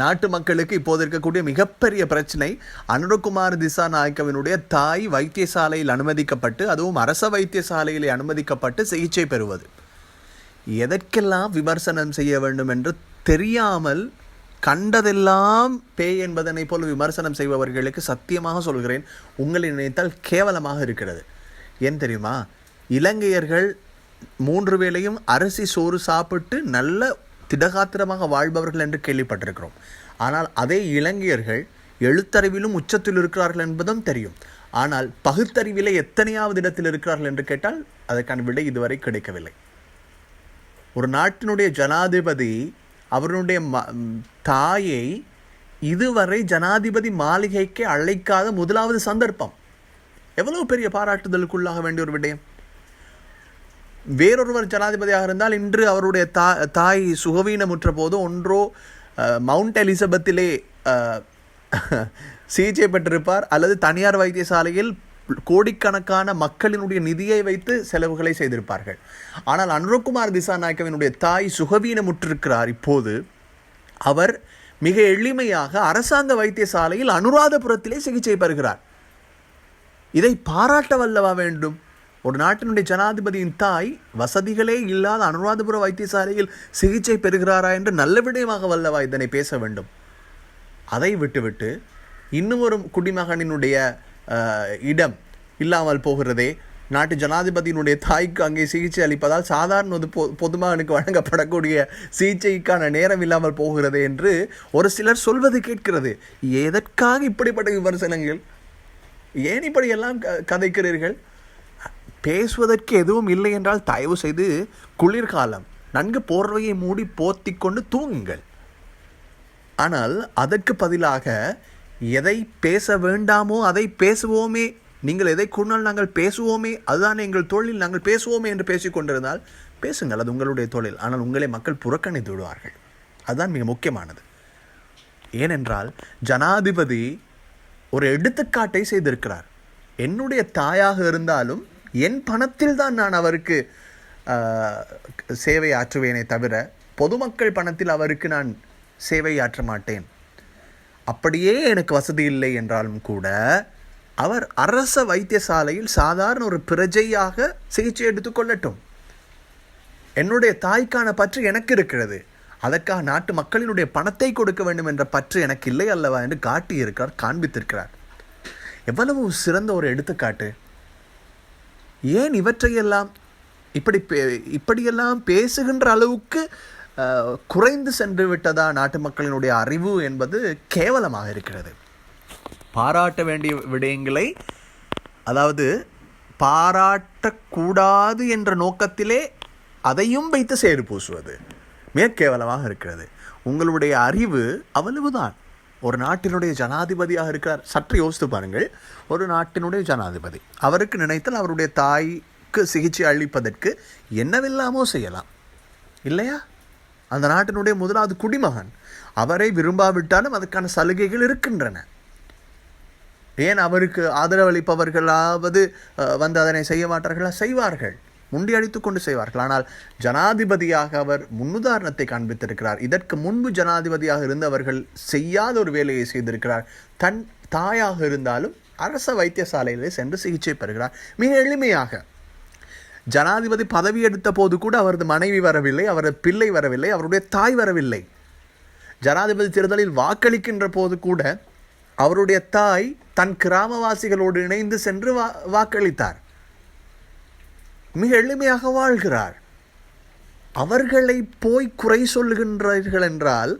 நாட்டு மக்களுக்கு இப்போது இருக்கக்கூடிய மிகப்பெரிய பிரச்சனை அனுரகுமார் திசா நாயக்கவினுடைய தாய் வைத்தியசாலையில் அனுமதிக்கப்பட்டு அதுவும் அரச வைத்தியசாலையில் அனுமதிக்கப்பட்டு சிகிச்சை பெறுவது. எதற்கெல்லாம் விமர்சனம் செய்ய வேண்டும் என்று தெரியாமல் கண்டதெல்லாம் பேய் என்பதனை போல் விமர்சனம் செய்பவர்களுக்கு சத்தியமாக சொல்கிறேன். உங்களை நினைத்தால் கேவலமாக இருக்கிறது. ஏன் தெரியுமா? இலங்கையர்கள் மூன்று வேளையும் அரிசி சோறு சாப்பிட்டு நல்ல திடகாத்திரமாக வாழ்பவர்கள் என்று கேள்விப்பட்டிருக்கிறோம். ஆனால் அதே இலங்கையர்கள் எழுத்தறிவிலும் உச்சத்தில் இருக்கிறார்கள் என்பதும் தெரியும். ஆனால் பகுத்தறிவிலே எத்தனையாவது இடத்தில் இருக்கிறார்கள் என்று கேட்டால் அதற்கான விடை இதுவரை கிடைக்கவில்லை. ஒரு நாட்டினுடைய ஜனாதிபதி அவருடைய ம- தாயை இதுவரை ஜனாதிபதி மாளிகைக்கு அழைக்காத முதலாவது சந்தர்ப்பம். எவ்வளவு பெரிய பாராட்டுதலுக்குள்ளாக வேண்டிய ஒரு விடயம்? வேறொருவர் ஜனாதிபதியாக இருந்தால் இன்று அவருடைய தா தாய் சுகவீனமுற்ற போது ஒன்றோ மவுண்ட் எலிசபெத்திலே சிகிச்சை பெற்றிருப்பார். அல்லது தனியார் வைத்தியசாலையில் கோடிக்கணக்கான மக்களினுடைய நிதியை வைத்து செலவுகளை செய்திருப்பார்கள். ஆனால் அனுரகுமார் திசாநாயக்கவினுடைய தாய் சுகவீனமுற்றிருக்கிறார். இப்போது அவர் மிக எளிமையாக அரசாங்க வைத்தியசாலையில் அனுராதபுரத்திலே சிகிச்சை பெறுகிறார். இதை பாராட்ட வல்லவா வேண்டும்? ஒரு நாட்டினுடைய ஜனாதிபதியின் தாய் வசதிகளே இல்லாத அனுராதபுர வைத்தியசாலையில் சிகிச்சை பெறுகிறாரா என்று நல்ல விடயமாக வல்லவா இதனை பேச வேண்டும். அதை விட்டுவிட்டு இன்னும் ஒரு குடிமகனினுடைய இடம் இல்லாமல் போகிறதே நாட்டு ஜனாதிபதியினுடைய தாய்க்கு அங்கே சிகிச்சை அளிப்பதால் சாதாரண ஒரு பொ பொதுமகனுக்கு வழங்கப்படக்கூடிய சிகிச்சைக்கான நேரம் இல்லாமல் போகிறது என்று ஒரு சிலர் சொல்வது கேட்கிறது. எதற்காக இப்படிப்பட்ட விமர்சனங்கள்? ஏன் இப்படியெல்லாம் க கதைக்கிறீர்கள்? பேசுவதற்கு எதுவும் இல்லை என்றால் தயவு செய்து குளிர்காலம். நன்கு போர்வையை மூடி போத்தி கொண்டு தூங்குங்கள். ஆனால் அதற்கு பதிலாக எதை பேச வேண்டாமோ அதை பேசுவோமே. நீங்கள் எதை கூறினால் நாங்கள் பேசுவோமே. அதுதான் எங்கள் தொழில். நாங்கள் பேசுவோமே என்று பேசிக் கொண்டிருந்தால் பேசுங்கள். அது உங்களுடைய தொழில். ஆனால் உங்களை மக்கள் புறக்கணித்து விடுவார்கள். அதுதான் மிக முக்கியமானது. ஏனென்றால் ஜனாதிபதி ஒரு எடுத்துக்காட்டை செய்திருக்கிறார். என்னுடைய தாயாக இருந்தாலும் என் பணத்தில் தான் நான் அவருக்கு சேவை ஆற்றுவேனே தவிர பொதுமக்கள் பணத்தில் அவருக்கு நான் சேவை ஆற்ற மாட்டேன். அப்படியே எனக்கு வசதி இல்லை என்றாலும் கூட அவர் அரச வைத்தியசாலையில் சாதாரண ஒரு பிரஜையாக சிகிச்சை எடுத்துக்கொள்ளட்டும் என்னுடைய தாய்க்கான பற்று எனக்கு இருக்கிறது. அதற்காக நாட்டு மக்களினுடைய பணத்தை கொடுக்க வேண்டும் என்ற பற்று எனக்கு இல்லை அல்லவா என்று காட்டியிருக்கிறார் காண்பித்திருக்கிறார். எவ்வளவு சிறந்த ஒரு எடுத்துக்காட்டு. ஏன் இவற்றையெல்லாம் இப்படி பே- இப்படியெல்லாம் பேசுகின்ற அளவுக்கு குறைந்து சென்று விட்டதா நாட்டு மக்களினுடைய அறிவு என்பது கேவலமாக இருக்கிறது. பாராட்ட வேண்டிய விடயங்களை அதாவது பாராட்டக்கூடாது என்ற நோக்கத்திலே அதையும் வைத்து சேறு பூசுவது. மிக கேவலமாக இருக்கிறது. உங்களுடைய அறிவு அவ்வளவுதான். ஒரு நாட்டினுடைய ஜனாதிபதியாக இருக்கிறார். சற்று யோசித்து பாருங்கள். ஒரு நாட்டினுடைய ஜனாதிபதி. அவருக்கு நினைத்தால் அவருடைய தாய்க்கு சிகிச்சை அளிப்பதற்கு என்னவெல்லாமோ செய்யலாம். இல்லையா? அந்த நாட்டினுடைய முதலாவது குடிமகன். அவரை விரும்பாவிட்டாலும் அதுக்கான சலுகைகள் இருக்கின்றன. ஏன் அவருக்கு ஆதரவளிப்பவர்களாவது வந்து அதனை செய்ய மாட்டார்களா? செய்வார்கள். முண்டியடித்து கொண்டு செய்வார்கள். ஆனால் ஜனாதிபதியாக அவர் முன்னுதாரணத்தை காண்பித்திருக்கிறார். இதற்கு முன்பு ஜனாதிபதியாக இருந்தவர்கள் செய்யாத ஒரு வேலையை செய்திருக்கிறார். தன் தாயாக இருந்தாலும் அரச வைத்தியசாலையிலே சென்று சிகிச்சை பெறுகிறார். மிக எளிமையாக. ஜனாதிபதி பதவி எடுத்த போது கூட அவரது மனைவி வரவில்லை அவரது பிள்ளை வரவில்லை அவருடைய தாய் வரவில்லை. ஜனாதிபதி தேர்தலில் வாக்களிக்கின்ற போது கூட அவருடைய தாய் தன் கிராமவாசிகளோடு இணைந்து சென்று வா வாக்களித்தார். மிக எளிமையாக வாழ்கிறார். அவர்களை போய் குறை சொல்லுகின்றார்கள் என்றால்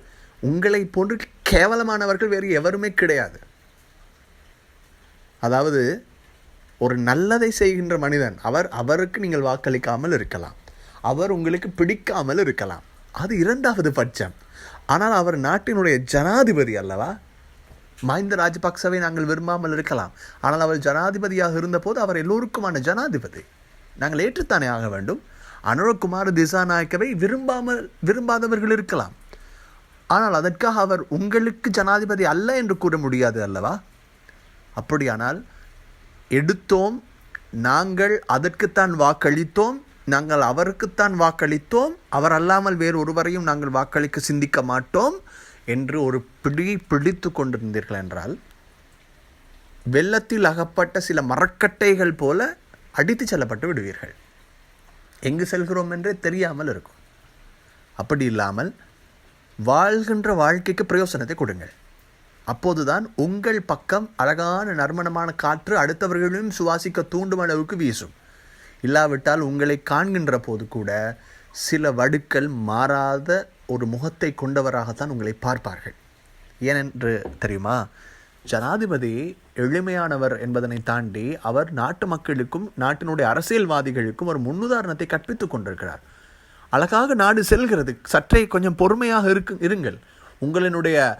உங்களை போன்று கேவலமானவர்கள் வேறு எவருமே கிடையாது. அதாவது ஒரு நல்லதை செய்கின்ற மனிதன் அவர் அவருக்கு நீங்கள் வாக்களிக்காமல் இருக்கலாம். அவர் உங்களுக்கு பிடிக்காமல் இருக்கலாம். அது இரண்டாவது பட்சம். ஆனால் அவர் நாட்டினுடைய ஜனாதிபதி அல்லவா? மஹிந்த ராஜபக்சவை நாங்கள் விரும்பாமல் இருக்கலாம். ஆனால் அவர் ஜனாதிபதியாக இருந்தபோது அவர் எல்லோருக்குமான ஜனாதிபதி. நாங்கள் ஏற்றுத்தானே ஆக வேண்டும்? அனுரகுமார் திசாநாயக்கவை விரும்பாமல் விரும்பாதவர்கள் இருக்கலாம். ஆனால் அதற்காக அவர் உங்களுக்கு ஜனாதிபதி அல்ல என்று கூற முடியாது அல்லவா? அப்படியானால் எடுத்தோம் நாங்கள் அதற்குத்தான் வாக்களித்தோம் நாங்கள் அவருக்குத்தான் வாக்களித்தோம் அவர் அல்லாமல் வேறு ஒருவரையும் நாங்கள் வாக்களிக்க சிந்திக்க மாட்டோம் என்று ஒரு பிடி பிடித்து கொண்டிருந்தீர்கள் என்றால் வெள்ளத்தில் அகப்பட்ட சில மரக்கட்டைகள் போல அடித்து செல்லப்பட்டு விடுவீர்கள். எங்கு செல்கிறோம் என்றே தெரியாமல் இருக்கும். அப்படி இல்லாமல் வாழ்கின்ற வாழ்க்கைக்கு பிரயோசனத்தை கொடுங்கள். அப்போதுதான் உங்கள் பக்கம் அழகான நறுமணமான காற்று அடுத்தவர்களையும் சுவாசிக்க தூண்டும் அளவுக்கு வீசும். இல்லாவிட்டால் உங்களை காண்கின்ற போது கூட சில வடுக்கள் மாறாத ஒரு முகத்தை கொண்டவராகத்தான் உங்களை பார்ப்பார்கள். ஏனென்று தெரியுமா? ஜனாதிபதி எளிமையானவர் என்பதனை தாண்டி அவர் நாட்டு மக்களுக்கும் நாட்டினுடைய அரசியல்வாதிகளுக்கும் ஒரு முன்னுதாரணத்தை கற்பித்துக் கொண்டிருக்கிறார். அழகாக நாடு செல்கிறது. சற்றே கொஞ்சம் பொறுமையாக இருக்கு இருங்கள். உங்களினுடைய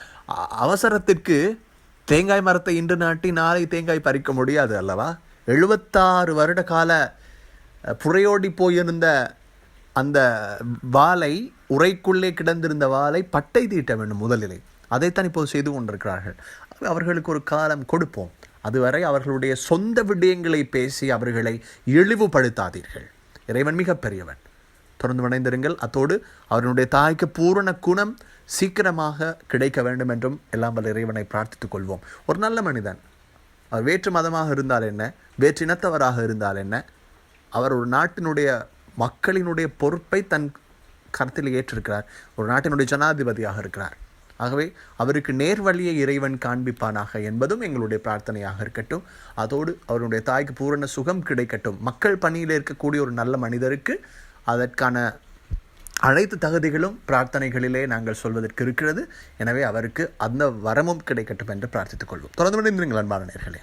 அவசரத்திற்கு தேங்காய் மரத்தை இன்று நாட்டி நாளை தேங்காய் பறிக்க முடியாது அல்லவா? எழுபத்தாறு வருட கால புறையோடி போயிருந்த அந்த வாளை உரைக்குள்ளே கிடந்திருந்த வாளை பட்டை தீட்ட வேண்டும் முதலிலே. அதைத்தான் இப்போது செய்து கொண்டிருக்கிறார்கள். அவர்களுக்கு ஒரு காலம் கொடுப்போம். அதுவரை அவர்களுடைய சொந்த விடயங்களை பேசி அவர்களை இழிவுபடுத்தாதீர்கள். இறைவன் மிக பெரியவன் தொடர்ந்து இணைந்திருங்கள் அத்தோடு அவருடைய தாய்க்கு பூரண குணம் சீக்கிரமாக கிடைக்க வேண்டும் என்றும் எல்லாம் வல்ல இறைவனை பிரார்த்தித்துக் கொள்வோம். ஒரு நல்ல மனிதன். அவர் வேற்று மதமாக இருந்தால் என்ன? வேற்று இனத்தவராக இருந்தால் என்ன? அவர் ஒரு நாட்டினுடைய மக்களினுடைய பொறுப்பை தன் கருத்தில் ஏற்றிருக்கிறார். ஒரு நாட்டினுடைய ஜனாதிபதியாக இருக்கிறார். ஆகவே அவருக்கு நேர்வழியை இறைவன் காண்பிப்பானாக என்பதும் எங்களுடைய பிரார்த்தனையாக இருக்கட்டும். அதோடு அவருடைய தாய்க்கு பூரண சுகம் கிடைக்கட்டும். மக்கள் பணியில் இருக்கக்கூடிய ஒரு நல்ல மனிதருக்கு அதற்கான அனைத்து தகுதிகளும் பிரார்த்தனைகளிலே நாங்கள் சொல்வதற்கு இருக்கிறது. எனவே அவருக்கு அந்த வரமும் கிடைக்கட்டும் என்று பிரார்த்தித்துக் கொள்வோம். தொடர்ந்து இணைந்திருங்கள் அன்பான நேர்களே.